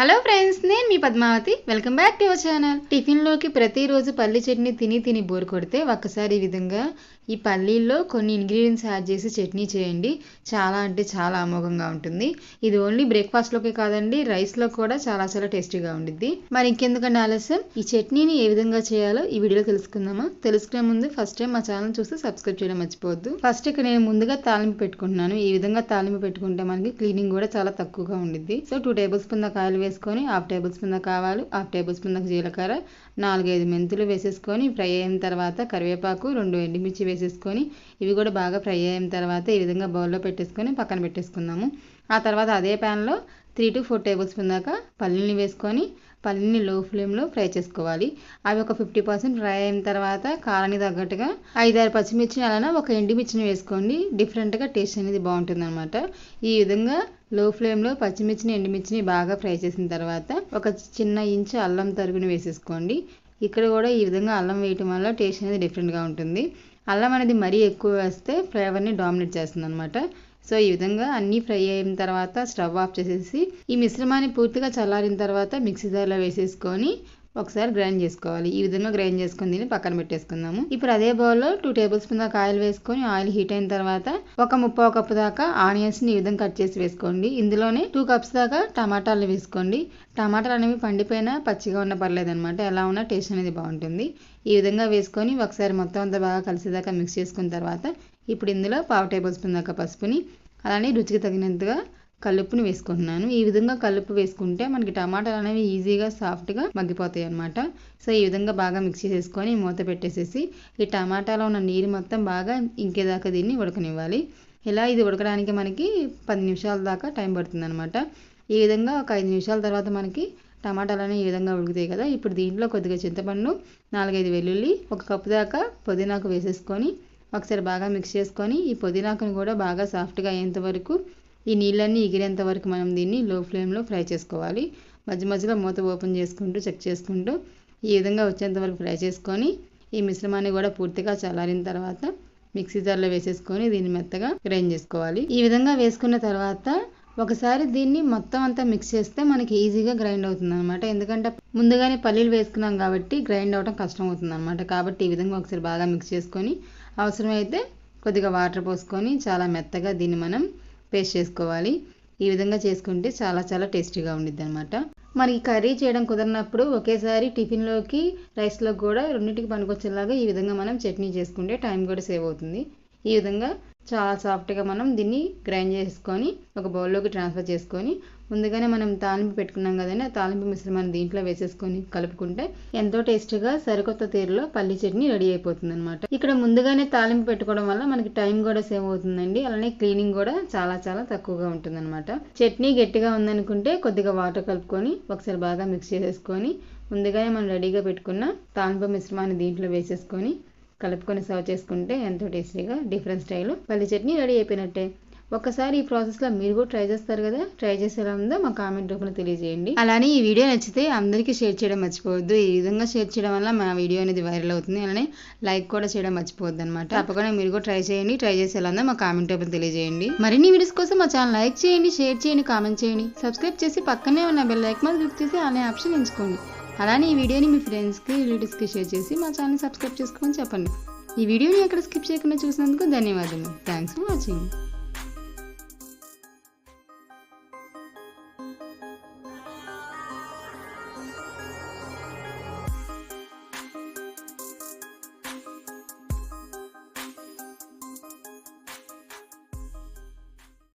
Hello friends నేను మీ Padmavathi. Welcome back to your channel టిఫిన్లోకి ప్రతిరోజు పల్లి చట్నీ తిని తిని బోర్ కొడితే ఒక్కసారి ఈ విధంగా ఈ పల్లీల్లో కొన్ని ఇంగ్రీడియంట్స్ యాడ్ చేసి చట్నీ చేయండి. చాలా అంటే చాలా అమోఘంగా ఉంటుంది. ఇది ఓన్లీ బ్రేక్ఫాస్ట్లోకే కాదండి రైస్లో కూడా చాలా చాలా టేస్టీగా ఉండిద్ది. మరి ఇంకెందుకంటే ఆలస్యం? ఈ చట్నీని ఏ విధంగా చేయాలో ఈ వీడియోలో తెలుసుకుందామా? తెలుసుకునే ముందు ఫస్ట్ టైం మా ఛానల్ చూస్తే సబ్స్క్రైబ్ చేయడం మర్చిపోవద్దు. ఫస్ట్ ఇక్కడ నేను ముందుగా తాలింపు పెట్టుకుంటున్నాను. ఈ విధంగా తాలింపు పెట్టుకుంటే మనకి క్లీనింగ్ కూడా చాలా తక్కువగా ఉండిద్ది. సో టూ టేబుల్ స్పూన్ దాకా ఆయిల్ వేసుకొని హాఫ్ టేబుల్ స్పూన్ కావాలి హాఫ్ టేబుల్ స్పూన్ జీలకర్ర నాలుగైదు మెంతులు వేసేసుకొని ఫ్రై అయిన తర్వాత కరివేపాకు రెండు ఎండుమిర్చి వేసేసుకొని ఇవి కూడా బాగా ఫ్రై అయిన తర్వాత ఈ విధంగా బౌల్లో పెట్టేసుకొని పక్కన పెట్టేసుకుందాము. ఆ తర్వాత అదే ప్యాన్లో three to four tablespoon దాకా పల్లీని వేసుకొని పల్లీని లో ఫ్లేమ్లో ఫ్రై చేసుకోవాలి. అవి ఒక ఫిఫ్టీ పర్సెంట్ ఫ్రై అయిన తర్వాత కారానికి తగ్గట్టుగా ఐదారు పచ్చిమిర్చిని అలానే ఒక ఎండుమిర్చిని వేసుకోండి. డిఫరెంట్గా టేస్ట్ అనేది బాగుంటుంది అనమాట ఈ విధంగా లో ఫ్లేమ్లో పచ్చిమిర్చిని ఎండుమిర్చిని బాగా ఫ్రై చేసిన తర్వాత ఒక చిన్న ఇంచు అల్లం తరుగుని వేసేసుకోండి. ఇక్కడ కూడా ఈ విధంగా అల్లం వేయటం వల్ల టేస్ట్ అనేది డిఫరెంట్గా ఉంటుంది. అల్లం అనేది మరీ ఎక్కువ వేస్తే ఫ్లేవర్ని డామినేట్ చేస్తుంది అనమాట సో ఈ విధంగా అన్నీ ఫ్రై అయిన తర్వాత స్టవ్ ఆఫ్ చేసేసి ఈ మిశ్రమాన్ని పూర్తిగా చల్లారిన తర్వాత మిక్సీ జార్లో వేసేసుకొని ఒకసారి గ్రైండ్ చేసుకోవాలి. ఈ విధంగా గ్రైండ్ చేసుకొని దీన్ని పక్కన పెట్టేసుకుందాము. ఇప్పుడు అదే బౌల్లో టూ టేబుల్ స్పూన్ దాకా ఆయిల్ వేసుకొని ఆయిల్ హీట్ అయిన తర్వాత ఒక ముప్పై కప్పు దాకా ఆనియన్స్ని ఈ విధంగా కట్ చేసి వేసుకోండి. ఇందులోనే టూ కప్స్ దాకా టమాటాలు వేసుకోండి. టమాటాలు అనేవి పండిపోయినా పచ్చిగా ఉన్నా పర్లేదు అనమాట ఎలా ఉన్నా టేస్ట్ అనేది బాగుంటుంది. ఈ విధంగా వేసుకొని ఒకసారి మొత్తం అంతా బాగా కలిసేదాకా మిక్స్ చేసుకున్న తర్వాత ఇప్పుడు ఇందులో పావు టేబుల్ స్పూన్ దాకా పసుపుని అలానే రుచికి తగినంతగా కల్లుప్పుని వేసుకుంటున్నాను. ఈ విధంగా కల్లుప్పు వేసుకుంటే మనకి టమాటాలు అనేవి ఈజీగా సాఫ్ట్గా మగ్గిపోతాయి అనమాట సో ఈ విధంగా బాగా మిక్స్ చేసుకొని మూత పెట్టేసేసి ఈ టమాటాలో ఉన్న నీరు మొత్తం బాగా ఇంకేదాకా దీన్ని ఉడకనివ్వాలి. ఇలా ఇది ఉడకడానికి మనకి పది నిమిషాల దాకా టైం పడుతుంది అనమాట ఈ విధంగా ఒక ఐదు నిమిషాల తర్వాత మనకి టమాటాలు అనేవి ఈ విధంగా ఉడుకుతాయి కదా. ఇప్పుడు దీంట్లో కొద్దిగా చింతపండు నాలుగైదు వెల్లుల్లి ఒక కప్పు దాకా పుదీనాకు వేసేసుకొని ఒకసారి బాగా మిక్స్ చేసుకొని ఈ పుదీనాకుని కూడా బాగా సాఫ్ట్గా అయ్యేంత వరకు ఈ నీళ్ళన్నీ ఎగిరేంత వరకు మనం దీన్ని లో ఫ్లేమ్లో ఫ్రై చేసుకోవాలి. మధ్య మధ్యలో మూత ఓపెన్ చేసుకుంటూ చెక్ చేసుకుంటూ ఈ విధంగా వచ్చేంత వరకు ఫ్రై చేసుకొని ఈ మిశ్రమాన్ని కూడా పూర్తిగా చల్లారిన తర్వాత మిక్సీ జార్లో వేసేసుకొని దీన్ని మెత్తగా గ్రైండ్ చేసుకోవాలి. ఈ విధంగా వేసుకున్న తర్వాత ఒకసారి దీన్ని మొత్తం అంతా మిక్స్ చేస్తే మనకి ఈజీగా గ్రైండ్ అవుతుంది అనమాట ఎందుకంటే ముందుగానే పల్లీలు వేసుకున్నాం కాబట్టి గ్రైండ్ అవడం కష్టం అవుతుంది అనమాట కాబట్టి ఈ విధంగా ఒకసారి బాగా మిక్స్ చేసుకొని అవసరమైతే కొద్దిగా వాటర్ పోసుకొని చాలా మెత్తగా దీన్ని మనం పేస్ట్ చేసుకోవాలి. ఈ విధంగా చేసుకుంటే చాలా చాలా టేస్టీగా ఉండిద్ది అనమాట మనకి కర్రీ చేయడం కుదరినప్పుడు ఒకేసారి టిఫిన్లోకి రైస్లో కూడా రెండింటికి పనికొచ్చేలాగా ఈ విధంగా మనం చట్నీ చేసుకుంటే టైం కూడా సేవ్ అవుతుంది. ఈ విధంగా చాలా సాఫ్ట్గా మనం దీన్ని గ్రైండ్ చేసుకొని ఒక బౌల్లోకి ట్రాన్స్ఫర్ చేసుకొని ముందుగానే మనం తాలింపు పెట్టుకున్నాం కదండి ఆ తాలింపు మిశ్రమాన్ని దీంట్లో వేసేసుకొని కలుపుకుంటే ఎంతో టేస్ట్గా సరికొత్త తీరులో పల్లి చట్నీ రెడీ అయిపోతుంది అనమాట ఇక్కడ ముందుగానే తాలింపు పెట్టుకోవడం వల్ల మనకి టైం కూడా సేవ్ అవుతుందండి అలానే క్లీనింగ్ కూడా చాలా చాలా తక్కువగా ఉంటుందన్నమాట. చట్నీ గట్టిగా ఉందనుకుంటే కొద్దిగా వాటర్ కలుపుకొని ఒకసారి బాగా మిక్స్ చేసేసుకొని ముందుగానే మనం రెడీగా పెట్టుకున్న తాలింపు మిశ్రమాన్ని దీంట్లో వేసేసుకొని కలుపుకొని సర్వ్ చేసుకుంటే ఎంతో టేస్టీగా డిఫరెంట్ స్టైల్లో పల్లి చట్నీ రెడీ అయిపోయినట్టే. ఒకసారి ఈ ప్రాసెస్లో మీరు కూడా ట్రై చేస్తారు కదా? ట్రై చేసేలా ఉందో మా కామెంట్ రూపంలో తెలియజేయండి. అలానే ఈ వీడియో నచ్చితే అందరికీ షేర్ చేయడం మర్చిపోవద్దు. ఈ విధంగా షేర్ చేయడం వల్ల మా వీడియో అనేది వైరల్ అవుతుంది. అలానే లైక్ కూడా చేయడం మర్చిపోవద్దు అనమాట తప్పకుండా మీరు కూడా ట్రై చేయండి. ట్రై చేసేలా ఉందో మా కామెంట్ రూపంలో తెలియజేయండి. మరిన్ని వీడియోస్ కోసం మా ఛానల్ లైక్ చేయండి షేర్ చేయండి కామెంట్ చేయండి. సబ్స్క్రైబ్ చేసి పక్కనే ఉన్న బెల్ లైక్ మీద క్లిక్ చేసి అనే ఆప్షన్ ఎంచుకోండి. అలానే ఈ వీడియోని మీ ఫ్రెండ్స్కి రిలేటివ్స్కి షేర్ చేసి మా ఛానల్ సబ్స్క్రైబ్ చేసుకోమని చెప్పండి. ఈ వీడియోని ఎక్కడ స్కిప్ చేయకుండా చూసినందుకు ధన్యవాదాలు థ్యాంక్స్ ఫర్ వాచింగ్.